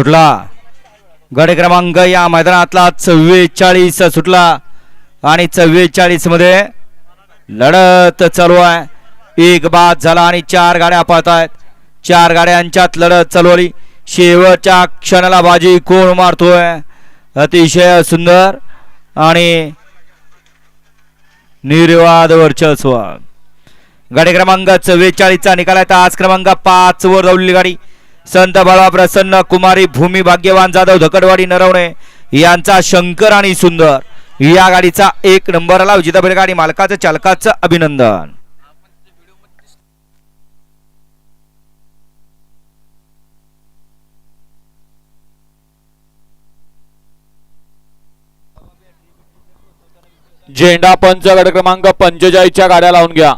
सुटला. गड क्रमांक या मैदानातला चव्वेचाळीस सुटला. आणि चव्वेचाळीसमध्ये लढत चालू आहे. एक बाद झाला आणि चार गाड्या पाहत आहेत चार गाड्यांच्यात लढत चालवली शेवटच्या क्षणाला बाजी कोण मारतोय? अतिशय सुंदर आणि निर्वाद वर्चस्व. गाडी क्रमांक चव्वेचाळीसचा निकाल आहे. आज क्रमांक पाच वर जाऊली गाडी. संत बाळा प्रसन्न कुमारी भूमी भाग्यवान जाधव धकडवाडी नरवणे यांचा शंकर आणि सुंदर या गाडीचा एक नंबर आला. विजेता बैलगाडी मालकाचं चालकाचं अभिनंदन. झेंडा पंच गड क्रमांक पंचेचाळीसच्या गाड्या लावून घ्या.